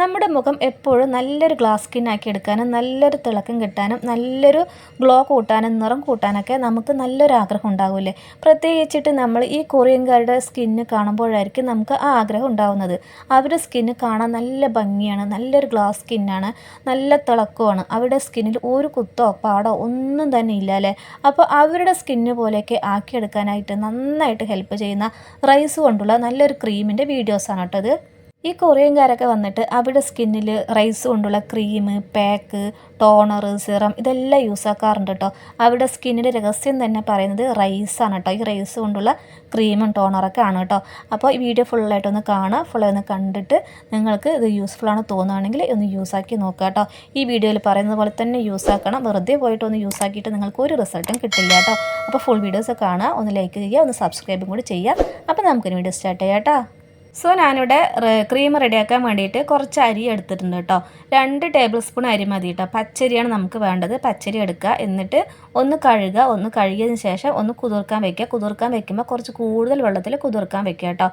നമ്മുടെ മുഖം എപ്പോഴും നല്ലൊരു ഗ്ലാസ് സ്കിൻ ആക്കി എടുക്കാനും നല്ലൊരു തിളക്കം കിട്ടാനും നല്ലൊരു ഗ്ലോ കൂട്ടാനും നിറം കൂട്ടാനൊക്കെ നമുക്ക് നല്ലൊരു ആഗ്രഹം ഉണ്ടാവില്ലേ? പ്രത്യേകിച്ചിട്ട് നമ്മൾ ഈ കൊറിയൻകാരുടെ സ്കിന്ന് കാണുമ്പോഴായിരിക്കും നമുക്ക് ആ ആഗ്രഹം ഉണ്ടാവുന്നത്. അവരുടെ സ്കിന്ന് കാണാൻ നല്ല ഭംഗിയാണ് നല്ലൊരു ഗ്ലാസ് സ്കിന്നാണ് നല്ല തിളക്കമാണ് അവരുടെ സ്കിന്നിൽ ഒരു കുത്തോ പാടോ ഒന്നും തന്നെ ഇല്ല അല്ലേ? അപ്പോൾ അവരുടെ സ്കിന്ന് പോലെയൊക്കെ ആക്കിയെടുക്കാനായിട്ട് നന്നായിട്ട് ഹെൽപ്പ് ചെയ്യുന്ന റൈസ് കൊണ്ടുള്ള നല്ലൊരു ക്രീമിന്റെ വീഡിയോസാണ് കേട്ടോ ഇത്. ഈ കൊറിയൻകാരൊക്കെ വന്നിട്ട് അവരുടെ സ്കിന്നിൽ റൈസ് കൊണ്ടുള്ള ക്രീം പാക്ക് ടോണർ സിറം ഇതെല്ലാം യൂസ് ആക്കാറുണ്ട് കേട്ടോ അവരുടെ സ്കിന്നിന്റെ രഹസ്യം തന്നെ പറയുന്നത് റൈസാണ് കേട്ടോ ഈ റൈസ് കൊണ്ടുള്ള ക്രീമും ടോണറൊക്കെ ആണ് കേട്ടോ അപ്പോൾ ഈ വീഡിയോ ഫുള്ളായിട്ടൊന്ന് കാണുക. ഫുള്ളായി ഒന്ന് കണ്ടിട്ട് നിങ്ങൾക്ക് ഇത് യൂസ്ഫുൾ ആണ് തോന്നുകയാണെങ്കിൽ ഒന്ന് യൂസ് ആക്കി നോക്കുക കേട്ടോ ഈ വീഡിയോയിൽ പറയുന്നത് പോലെ തന്നെ യൂസ് ആക്കണം. വെറുതെ പോയിട്ട് ഒന്ന് യൂസ് ആക്കിയിട്ട് നിങ്ങൾക്ക് ഒരു റിസൾട്ടും കിട്ടില്ല കേട്ടോ അപ്പോൾ ഫുൾ വീഡിയോസ് കാണുക. ഒന്ന് ലൈക്ക് ചെയ്യുക. ഒന്ന് സബ്സ്ക്രൈബും കൂടി ചെയ്യുക. അപ്പോൾ നമുക്കൊരു വീഡിയോ സ്റ്റാർട്ട് ചെയ്യാം കേട്ടോ സോ ഞാനിവിടെ ക്രീം റെഡിയാക്കാൻ വേണ്ടിയിട്ട് കുറച്ച് അരി എടുത്തിട്ടുണ്ട് കേട്ടോ രണ്ട് ടേബിൾ സ്പൂൺ അരി മതി കേട്ടോ പച്ചരിയാണ് നമുക്ക് വേണ്ടത്. പച്ചരി എടുക്കുക. എന്നിട്ട് ഒന്ന് കഴുകുക. ഒന്ന് കഴുകിയതിന് ശേഷം ഒന്ന് കുതിർക്കാൻ വെക്കുക. കുതിർക്കാൻ വെക്കുമ്പോൾ കുറച്ച് കൂടുതൽ വെള്ളത്തിൽ കുതിർക്കാൻ വെക്കുക കേട്ടോ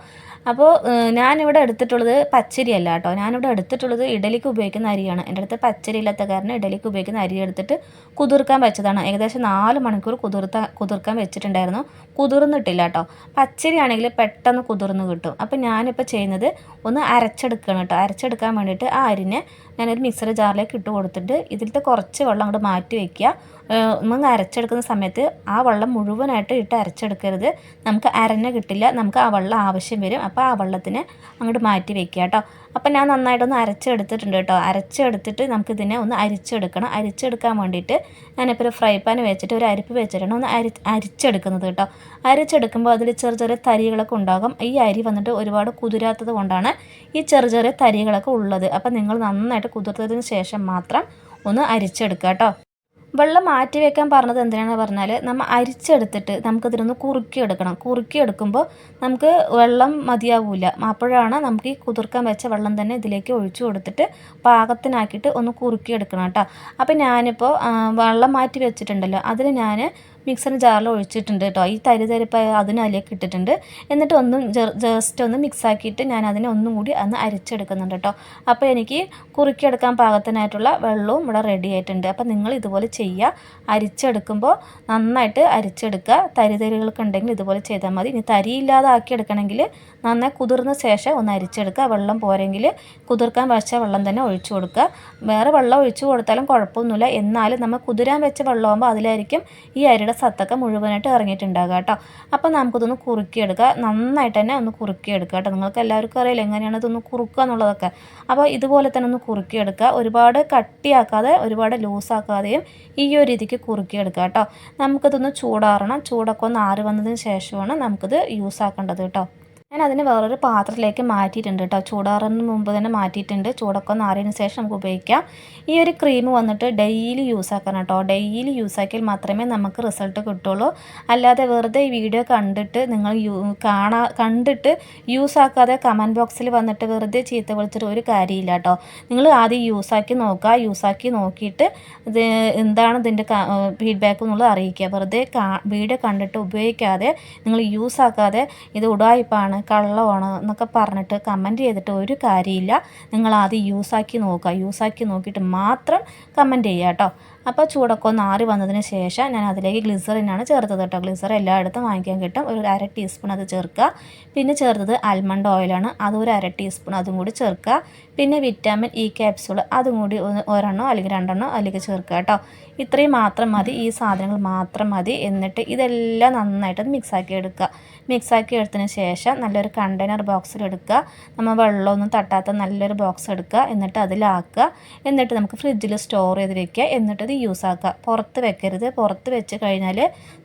അപ്പോൾ ഞാനിവിടെ എടുത്തിട്ടുള്ളത് പച്ചരി അല്ല കേട്ടോ ഞാനിവിടെ എടുത്തിട്ടുള്ളത് ഇഡലിക്ക് ഉപയോഗിക്കുന്ന അരിയാണ്. എന്റെ അടുത്ത് പച്ചരി ഇല്ലാത്ത കാരണം ഇഡലിക്ക് ഉപയോഗിക്കുന്ന അരി എടുത്തിട്ട് കുതിർക്കാൻ വെച്ചതാണ്. ഏകദേശം നാല് മണിക്കൂർ കുതിർത്ത കുതിർക്കാൻ വെച്ചിട്ടുണ്ടായിരുന്നു. കുതിർന്നിട്ടില്ല കേട്ടോ പച്ചരി ആണെങ്കിൽ പെട്ടെന്ന് കുതിർന്ന് കിട്ടും. അപ്പോൾ ഞാനിപ്പോൾ ചെയ്യുന്നത് ഒന്ന് അരച്ചെടുക്കണം കേട്ടോ. അരച്ചെടുക്കാൻ വേണ്ടിയിട്ട് ആ അരിനെ ഞാനൊരു മിക്സർ ജാറിലേക്ക് ഇട്ട് കൊടുത്തിട്ട് ഇതിലത്തെ കുറച്ച് വെള്ളം അങ്ങോട്ട് മാറ്റി വയ്ക്കുക നമ്മൾ അരച്ചെടുക്കുന്ന സമയത്ത് ആ വെള്ളം മുഴുവനായിട്ട് ഇട്ട് അരച്ചെടുക്കരുത്. നമുക്ക് അരഞ്ഞ കിട്ടില്ല. നമുക്ക് ആ വെള്ളം ആവശ്യം വരും. അപ്പോൾ ആ വെള്ളത്തിന് അങ്ങോട്ട് മാറ്റി വെക്കുക കേട്ടോ. അപ്പം ഞാൻ നന്നായിട്ടൊന്ന് അരച്ചെടുത്തിട്ടുണ്ട് കേട്ടോ. അരച്ചെടുത്തിട്ട് നമുക്കിതിനെ ഒന്ന് അരിച്ചെടുക്കണം. അരിച്ചെടുക്കാൻ വേണ്ടിയിട്ട് ഞാനിപ്പോൾ ഒരു ഫ്രൈ പാൻ വെച്ചിട്ട് ഒരു അരിപ്പ് വെച്ചിട്ടാണ് ഒന്ന് അരി അരിച്ചെടുക്കുന്നത് കേട്ടോ. അരിച്ചെടുക്കുമ്പോൾ അതിൽ ചെറിയ ചെറിയ തരികളൊക്കെ ഉണ്ടാകും. ഈ അരി വന്നിട്ട് ഒരുപാട് കുതിരാത്തത് കൊണ്ടാണ് ഈ ചെറിയ ചെറിയ തരികളൊക്കെ ഉള്ളത്. അപ്പം നിങ്ങൾ നന്നായിട്ട് കുതിർത്തതിന് ശേഷം മാത്രം ഒന്ന് അരിച്ചെടുക്കുക കേട്ടോ. വെള്ളം മാറ്റി വെക്കാൻ പറഞ്ഞത് എന്തിനാണെന്ന് പറഞ്ഞാൽ നമ്മൾ അരിച്ചെടുത്തിട്ട് നമുക്കതിനൊന്ന് കുറുക്കിയെടുക്കണം. കുറുക്കിയെടുക്കുമ്പോൾ നമുക്ക് വെള്ളം മതിയാവില്ല അപ്പോഴാണ് നമുക്ക് ഈ കുതിർക്കാൻ വെച്ച വെള്ളം തന്നെ ഇതിലേക്ക് ഒഴിച്ചു കൊടുത്തിട്ട് പാകത്തിനാക്കിയിട്ട് ഒന്ന് കുറുക്കിയെടുക്കണം കേട്ടോ അപ്പോൾ ഞാനിപ്പോൾ വെള്ളം മാറ്റി വെച്ചിട്ടുണ്ടല്ലോ. അതിൽ ഞാൻ മിക്സർ ജാറിൽ ഒഴിച്ചിട്ടുണ്ട് കേട്ടോ. ഈ തരി തരിപ്പ് അതിന് അതിലേക്ക് ഇട്ടിട്ടുണ്ട്. എന്നിട്ട് ഒന്നും ജസ്റ്റ് ഒന്ന് മിക്സ് ആക്കിയിട്ട് ഞാൻ അതിനെ ഒന്നും കൂടി അന്ന് അരിച്ചെടുക്കുന്നുണ്ട് കേട്ടോ. അപ്പോൾ എനിക്ക് കുറുക്കിയെടുക്കാൻ പാകത്തിനായിട്ടുള്ള വെള്ളവും ഇവിടെ റെഡി ആയിട്ടുണ്ട്. അപ്പോൾ നിങ്ങൾ ഇതുപോലെ ചെയ്യുക അരിച്ചെടുക്കുമ്പോൾ നന്നായിട്ട് അരിച്ചെടുക്കുക. തരി തരികളൊക്കെ ഉണ്ടെങ്കിൽ ഇതുപോലെ ചെയ്താൽ മതി. ഇനി തരിയില്ലാതെ ആക്കിയെടുക്കണമെങ്കിൽ നന്നായി കുതിർന്ന ശേഷം ഒന്ന് അരിച്ചെടുക്കുക. വെള്ളം പോരെങ്കിൽ കുതിർക്കാൻ വെച്ച വെള്ളം തന്നെ ഒഴിച്ചു കൊടുക്കുക. വേറെ വെള്ളം ഒഴിച്ചു കൊടുത്താലും കുഴപ്പമൊന്നുമില്ല. എന്നാലും നമ്മൾ കുതിരാൻ വെച്ച വെള്ളമാകുമ്പോൾ അതിലായിരിക്കും ഈ അരിയുടെ സത്തൊക്കെ മുഴുവനായിട്ട് ഇറങ്ങിയിട്ടുണ്ടാകുക കേട്ടോ. അപ്പോൾ നമുക്കിതൊന്ന് കുറുക്കിയെടുക്കുക. നന്നായിട്ട് തന്നെ ഒന്ന് കുറുക്കിയെടുക്കുക കേട്ടോ. നിങ്ങൾക്ക് എല്ലാവർക്കും അറിയില്ല എങ്ങനെയാണ് ഇതൊന്ന് കുറുക്കുക എന്നുള്ളതൊക്കെ. അപ്പോൾ ഇതുപോലെ തന്നെ ഒന്ന് കുറുക്കിയെടുക്കുക. ഒരുപാട് കട്ടിയാക്കാതെ ഒരുപാട് ലൂസാക്കാതെയും ഈ ഒരു രീതിക്ക് കുറുക്കിയെടുക്കുക കേട്ടോ. നമുക്കിതൊന്ന് ചൂടാറണം. ചൂടൊക്കെ ഒന്ന് ആറി വന്നതിന് ശേഷമാണ് നമുക്കിത് യൂസ് ആക്കേണ്ടത് കേട്ടോ. ഞാൻ അതിനെ വേറൊരു പാത്രത്തിലേക്ക് മാറ്റിയിട്ടുണ്ട് കേട്ടോ ചൂടാറുന്നതിന് മുമ്പ് തന്നെ മാറ്റിയിട്ടുണ്ട്. ചൂടൊക്കെ ഒന്ന് ആറിയതിന് ശേഷം നമുക്ക് ഉപയോഗിക്കാം. ഈ ഒരു ക്രീം വന്നിട്ട് ഡെയിലി യൂസ് ആക്കണം കേട്ടോ ഡെയിലി യൂസ് ആക്കിയാൽ മാത്രമേ നമുക്ക് റിസൾട്ട് കിട്ടുള്ളൂ. അല്ലാതെ വെറുതെ ഈ വീഡിയോ കണ്ടിട്ട് നിങ്ങൾ കാണാ കണ്ടിട്ട് യൂസ് ആക്കാതെ കമന്റ് ബോക്സിൽ വന്നിട്ട് വെറുതെ ചീത്ത വിളിച്ചിട്ട് ഒരു കാര്യമില്ല കേട്ടോ നിങ്ങൾ ആദ്യം യൂസ് ആക്കി നോക്കുക. യൂസ് ആക്കി നോക്കിയിട്ട് ഇത് എന്താണ് ഇതിന്റെ ഫീഡ്ബാക്ക് എന്നുള്ളത് അറിയിക്കുക. വെറുതെ വീഡിയോ കണ്ടിട്ട് ഉപയോഗിക്കാതെ നിങ്ങൾ യൂസ് ആക്കാതെ ഇത് ഉടായ്പാണ് കള്ളമാണ് എന്നൊക്കെ പറഞ്ഞിട്ട് കമന്റ് ചെയ്തിട്ട് ഒരു കാര്യമില്ല. നിങ്ങൾ ആദ്യം യൂസാക്കി നോക്കുക. യൂസാക്കി നോക്കിയിട്ട് മാത്രം കമന്റ് ചെയ്യുക കേട്ടോ. അപ്പോൾ ചൂടൊക്കെ ഒന്ന് ആറി വന്നതിന് ശേഷം ഞാൻ അതിലേക്ക് ഗ്ലിസറിനാണ് ചേർത്തത് കേട്ടോ. ഗ്ലിസർ എല്ലായിടത്തും വാങ്ങിക്കാൻ കിട്ടും. ഒരു അര ടീസ്പൂൺ അത് ചേർക്കുക. പിന്നെ ചേർത്തത് ആൽമണ്ട് ഓയിലാണ് അതും ഒരു അര ടീസ്പൂൺ അതും കൂടി ചേർക്കുക. പിന്നെ വിറ്റാമിൻ ഇ ക്യാപ്സ്യൂൾ അതും കൂടി ഒരെണ്ണോ അല്ലെങ്കിൽ രണ്ടെണ്ണോ അതിലേക്ക് ചേർക്കുക കേട്ടോ. ഇത്രയും മാത്രം മതി. ഈ സാധനങ്ങൾ മാത്രം മതി. എന്നിട്ട് ഇതെല്ലാം നന്നായിട്ട് മിക്സാക്കി എടുക്കുക. മിക്സാക്കി എടുത്തതിന് ശേഷം നല്ലൊരു കണ്ടെയ്നർ ബോക്സിൽ എടുക്കുക. നമ്മൾ വെള്ളമൊന്നും തട്ടാത്ത നല്ലൊരു ബോക്സ് എടുക്കുക. എന്നിട്ട് അതിലാക്കുക. എന്നിട്ട് നമുക്ക് ഫ്രിഡ്ജിൽ സ്റ്റോർ ചെയ്ത് വെക്കുക എന്നിട്ട് ഇത് യൂസ് ആക്കുക. പുറത്ത് വെക്കരുത്. പുറത്ത് വെച്ച് കഴിഞ്ഞാൽ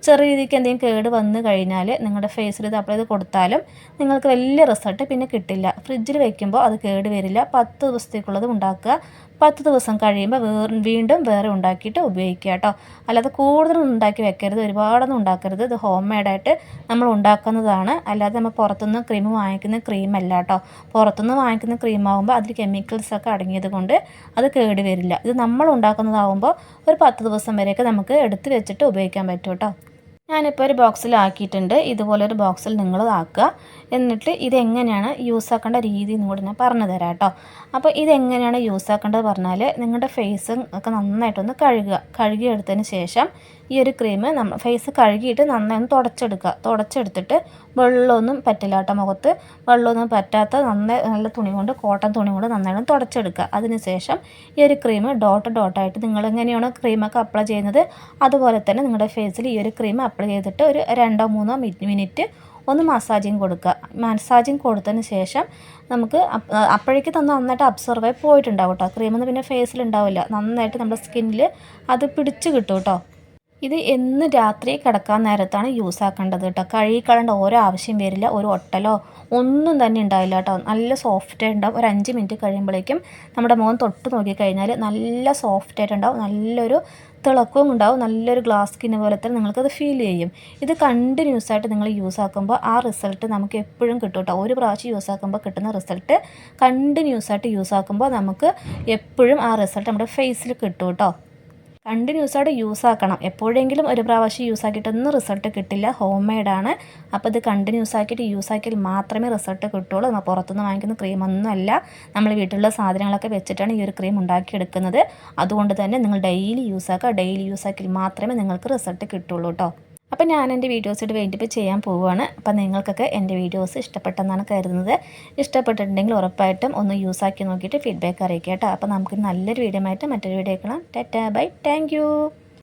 ചെറിയ രീതിക്ക് എന്തെങ്കിലും കേട് വന്നു കഴിഞ്ഞാൽ നിങ്ങളുടെ ഫേസിൽ ഇത് അപ്ലൈ ചെയ്ത് കൊടുത്താലും നിങ്ങൾക്ക് വലിയ റിസൾട്ട് പിന്നെ കിട്ടില്ല. ഫ്രിഡ്ജിൽ വെക്കുമ്പോൾ അത് കേട് വരില്ല. പത്ത് ദിവസത്തേക്കുള്ളത് ഉണ്ടാക്കുക. പത്ത് ദിവസം കഴിയുമ്പോൾ വേറെ വീണ്ടും വേറെ ഉണ്ടാക്കിയിട്ട് ഉപയോഗിക്കുക കേട്ടോ. അല്ലാതെ കൂടുതലൊന്നും ഉണ്ടാക്കി വെക്കരുത്. ഒരുപാടൊന്നും ഉണ്ടാക്കരുത്. ഇത് ഹോം മെയ്ഡായിട്ട് നമ്മൾ ഉണ്ടാക്കുന്നതാണ്. അല്ലാതെ നമ്മൾ പുറത്തുനിന്ന് ക്രീം വാങ്ങിക്കുന്ന ക്രീം അല്ല കേട്ടോ. പുറത്തുനിന്ന് വാങ്ങിക്കുന്ന ക്രീമാകുമ്പോൾ അതിൽ കെമിക്കൽസൊക്കെ അടങ്ങിയത് കൊണ്ട് അത് കേട് വരില്ല. ഇത് നമ്മൾ ഉണ്ടാക്കുന്നതാവുമ്പോൾ ഒരു പത്ത് ദിവസം വരെയൊക്കെ നമുക്ക് എടുത്ത് വെച്ചിട്ട് ഉപയോഗിക്കാൻ പറ്റും കേട്ടോ. ഞാനിപ്പോൾ ഒരു ബോക്സിലാക്കിയിട്ടുണ്ട് ഇതുപോലെ ഒരു ബോക്സിൽ നിങ്ങൾ ആക്കുക. എന്നിട്ട് ഇതെങ്ങനെയാണ് യൂസ് ആക്കേണ്ട രീതി എന്നും കൂടി ഞാൻ പറഞ്ഞു തരാം കേട്ടോ. അപ്പോൾ ഇതെങ്ങനെയാണ് യൂസ് ആക്കേണ്ടത് പറഞ്ഞാൽ നിങ്ങളുടെ ഫേസ് ഒക്കെ നന്നായിട്ടൊന്ന് കഴുകുക. കഴുകിയെടുത്തതിന് ശേഷം ഈ ഒരു ക്രീം നമ്മൾ ഫേസ് കഴുകിയിട്ട് നന്നായി ഒന്ന് തുടച്ചെടുക്കുക. തുടച്ചെടുത്തിട്ട് വെള്ളമൊന്നും പറ്റില്ല കേട്ടോ മുഖത്ത്. വെള്ളമൊന്നും പറ്റാത്ത നന്നായി നല്ല തുണി കൊണ്ട് കോട്ടൺ തുണി കൊണ്ട് നന്നായിട്ട് തുടച്ചെടുക്കുക. അതിനുശേഷം ഈ ഒരു ക്രീം ഡോട്ട് ഡോട്ടായിട്ട് നിങ്ങൾ എങ്ങനെയാണോ ക്രീമൊക്കെ അപ്ലൈ ചെയ്യുന്നത് അതുപോലെ തന്നെ നിങ്ങളുടെ ഫേസിൽ ഈ ഒരു ക്രീം അപ്ലൈ ചെയ്തിട്ട് ഒരു രണ്ടോ മൂന്നോ മിനിറ്റ് ഒന്ന് മസാജിങ് കൊടുക്കുക. മസാജിങ് കൊടുത്തതിന് ശേഷം നമുക്ക് അപ്പോഴേക്ക് തന്നെ നന്നായിട്ട് അബ്സർവ് ആയി പോയിട്ടുണ്ടാവും കേട്ടോ ക്രീമൊന്നും പിന്നെ ഫേസിൽ ഉണ്ടാവില്ല. നന്നായിട്ട് നമ്മുടെ സ്കിന്നിൽ അത് പിടിച്ച് കിട്ടും കേട്ടോ ഇത് എന്ന് രാത്രി കിടക്കാൻ നേരത്താണ് യൂസ് ആക്കേണ്ടത് കേട്ടോ കഴുകിക്കളേണ്ട ഓരോ ആവശ്യം വരില്ല. ഒരു ഒട്ടലോ ഒന്നും തന്നെ ഉണ്ടാവില്ല കേട്ടോ നല്ല സോഫ്റ്റ് ഉണ്ടാവും ഒരു അഞ്ച് മിനിറ്റ് കഴിയുമ്പോഴേക്കും നമ്മുടെ മുഖം തൊട്ട് നോക്കിക്കഴിഞ്ഞാൽ നല്ല സോഫ്റ്റ് ആയിട്ടുണ്ടാവും. നല്ലൊരു തിളക്കവും ഉണ്ടാവും. നല്ലൊരു ഗ്ലാസ് സ്കിന്ന് പോലെ തന്നെ നിങ്ങൾക്കത് ഫീൽ ചെയ്യും. ഇത് കണ്ടിന്യൂസ് ആയിട്ട് നിങ്ങൾ യൂസ് ആക്കുമ്പോൾ ആ റിസൾട്ട് നമുക്ക് എപ്പോഴും കിട്ടും കേട്ടോ. ഒരു പ്രാവശ്യം യൂസ് ആക്കുമ്പോൾ കിട്ടുന്ന റിസൾട്ട് കണ്ടിന്യൂസ് ആയിട്ട് യൂസ് ആക്കുമ്പോൾ നമുക്ക് എപ്പോഴും ആ റിസൾട്ട് നമ്മുടെ ഫേസിൽ കിട്ടും കേട്ടോ. കണ്ടിന്യൂസ് ആയിട്ട് യൂസ് ആക്കണം എപ്പോഴെങ്കിലും ഒരു പ്രാവശ്യം യൂസ് ആക്കിയിട്ടൊന്നും റിസൾട്ട് കിട്ടില്ല. ഹോം മെയ്ഡാണ് അപ്പോൾ ഇത് കണ്ടിന്യൂസ് ആക്കിയിട്ട് യൂസ് ആക്കിയാൽ മാത്രമേ റിസൾട്ട് കിട്ടുള്ളൂ. നമ്മൾ പുറത്തുനിന്ന് വാങ്ങിക്കുന്ന ക്രീമൊന്നുമല്ല നമ്മൾ വീട്ടിലുള്ള സാധനങ്ങളൊക്കെ വെച്ചിട്ടാണ് ഈ ഒരു ക്രീം ഉണ്ടാക്കിയെടുക്കുന്നത്. അതുകൊണ്ട് തന്നെ നിങ്ങൾ ഡെയിലി യൂസ് ആക്കുക ഡെയിലി യൂസ് ആക്കിയാൽ മാത്രമേ നിങ്ങൾക്ക് റിസൾട്ട് കിട്ടുള്ളൂ കേട്ടോ. അപ്പോൾ ഞാൻ എന്റെ വീഡിയോസിട്ട് വേണ്ടിയിട്ട് ചെയ്യാൻ പോവുകയാണ്. അപ്പോൾ നിങ്ങൾക്കൊക്കെ എന്റെ വീഡിയോസ് ഇഷ്ടപ്പെട്ടെന്നാണ് കരുതുന്നത്. ഇഷ്ടപ്പെട്ടിട്ടുണ്ടെങ്കിൽ ഉറപ്പായിട്ടും ഒന്ന് യൂസ് ആക്കി നോക്കിയിട്ട് ഫീഡ്ബാക്ക് അറിയിക്കുക കേട്ടോ. അപ്പോൾ നമുക്ക് നല്ലൊരു വീഡിയോ ആയിട്ട് മറ്റൊരു വീഡിയോ കാണാം. Tata bye. താങ്ക്